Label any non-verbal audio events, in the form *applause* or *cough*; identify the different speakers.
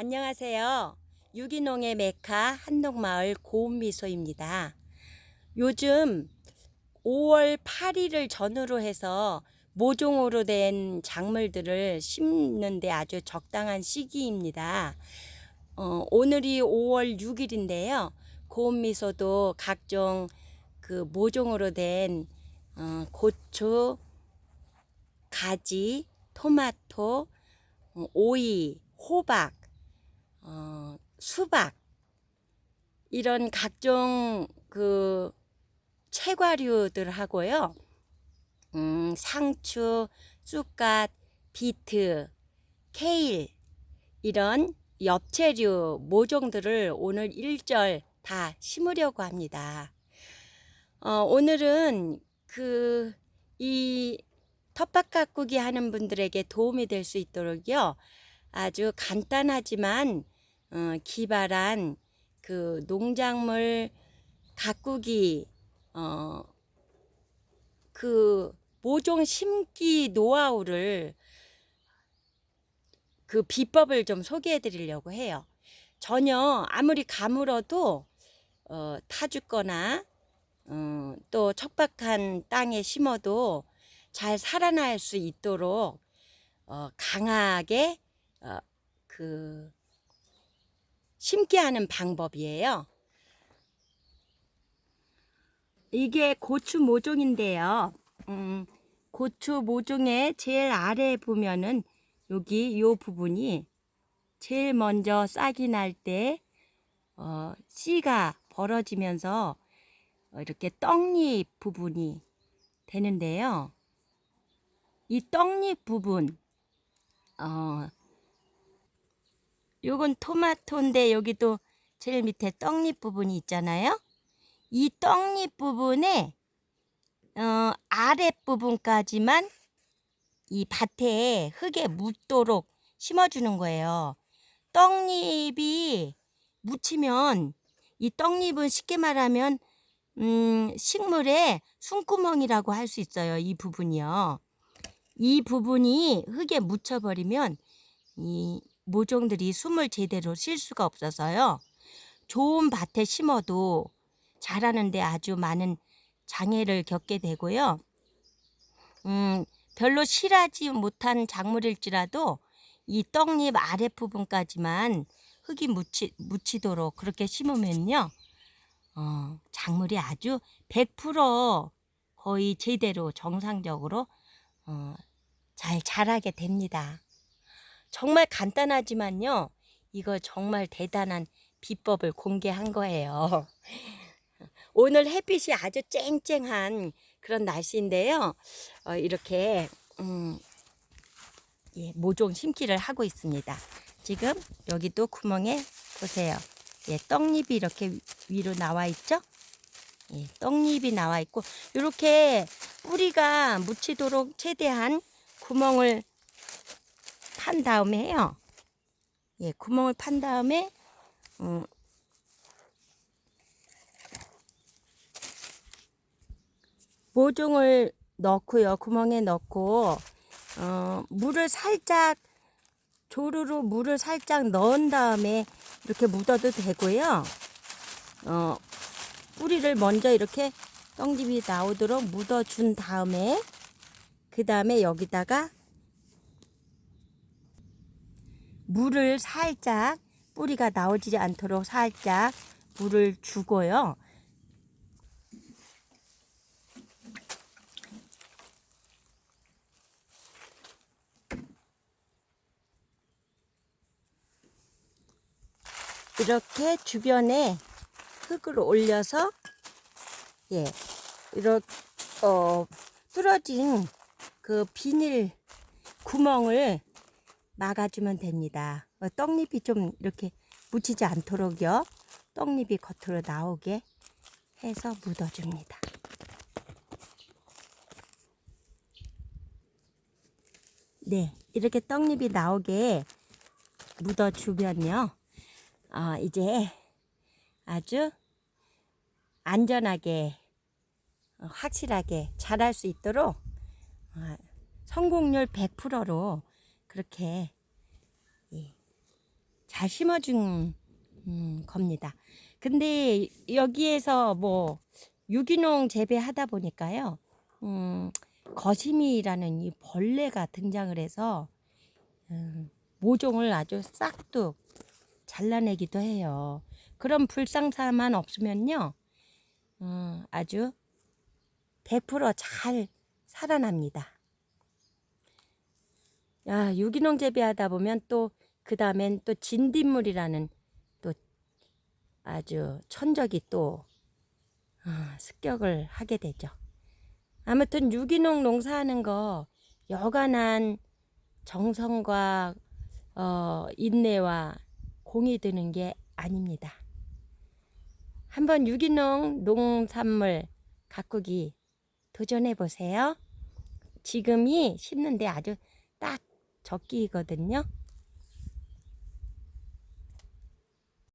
Speaker 1: 안녕하세요. 유기농의 메카 한동마을 고운미소입니다. 요즘 5월 8일을 전후로 해서 모종으로 된 작물들을 심는데 아주 적당한 시기입니다. 어, 오늘이 5월 6일인데요. 고운미소도 각종 그 모종으로 된 어, 고추, 가지, 토마토, 어, 오이, 호박, 어, 수박 이런 각종 그 채과류들 하고요. 음, 상추, 쑥갓, 비트, 케일 이런 엽채류 모종들을 오늘 일절 다 심으려고 합니다. 어, 오늘은 그 이 텃밭 가꾸기 하는 분들에게 도움이 될 수 있도록요. 아주 간단하지만 어, 기발한 그 농작물 가꾸기 어, 그 모종 심기 노하우를 그 비법을 좀 소개해 드리려고 해요. 전혀 아무리 가물어도 어, 타죽거나 어, 또 척박한 땅에 심어도 잘 살아날 수 있도록 어, 강하게 어, 그 심게 하는 방법이에요. 이게 고추 모종인데요. 음, 고추 모종의 제일 아래 보면은 여기 요 부분이 제일 먼저 싹이 날때 어, 씨가 벌어지면서 어, 이렇게 떡잎 부분이 되는데요. 이 떡잎 부분, 어, 요건 토마토인데 여기도 제일 밑에 떡잎 부분이 있잖아요. 이 떡잎 부분에 어, 아랫 부분까지만 이 밭에 흙에 묻도록 심어주는 거예요. 떡잎이 묻히면 이 떡잎은 쉽게 말하면 음, 식물의 숨구멍이라고 할 수 있어요. 이 부분이요. 이 부분이 흙에 묻혀버리면 이 모종들이 숨을 제대로 쉴 수가 없어서요. 좋은 밭에 심어도 자라는데 아주 많은 장애를 겪게 되고요. 음, 별로 실하지 못한 작물일지라도 이 떡잎 아랫부분까지만 흙이 묻히, 묻히도록 그렇게 심으면요. 어, 작물이 아주 100% 거의 제대로 정상적으로 어, 잘 자라게 됩니다. 정말 간단하지만요. 이거 정말 대단한 비법을 공개한 거예요. *laughs* 오늘 햇빛이 아주 쨍쨍한 그런 날씨인데요. 어, 이렇게 음, 예, 모종 심기를 하고 있습니다. 지금 여기도 구멍에 보세요. 예, 떡잎이 이렇게 위로 나와 있죠? 예, 떡잎이 나와 있고 이렇게 뿌리가 묻히도록 최대한 구멍을 판 다음에 해요. 예, 구멍을 판 다음에 음, 모종을 넣고요. 구멍에 넣고 어, 물을 살짝 조루로 물을 살짝 넣은 다음에 이렇게 묻어도 되고요. 어, 뿌리를 먼저 이렇게 떡잎이 나오도록 묻어준 다음에 그 다음에 여기다가 물을 살짝 뿌리가 나오지 않도록 살짝 물을 주고요. 이렇게 주변에 흙을 올려서 예 이렇게 어 뚫어진 그 비닐 구멍을 막아주면 됩니다. 어, 떡잎이 좀 이렇게 묻히지 않도록요. 떡잎이 겉으로 나오게 해서 묻어줍니다. 네, 이렇게 떡잎이 나오게 묻어주면요. 어, 이제 아주 안전하게 어, 확실하게 자랄 수 있도록 어, 성공률 100%로 그렇게 예, 잘 심어준 음, 겁니다. 근데 여기에서 뭐 유기농 재배하다 보니까요, 음, 거심이라는 이 벌레가 등장을 해서 음, 모종을 아주 싹둑 잘라내기도 해요. 그런 불상사만 없으면요, 어, 아주 100%잘 살아납니다. 야, 유기농 재배하다 보면 또 그 다음엔 또 진딧물이라는 또 아주 천적이 또 아, 습격을 하게 되죠. 아무튼 유기농 농사하는 거 여간한 정성과 어, 인내와 공이 드는 게 아닙니다. 한번 유기농 농산물 가꾸기 도전해 보세요. 지금이 심는데 아주 딱 적기거든요.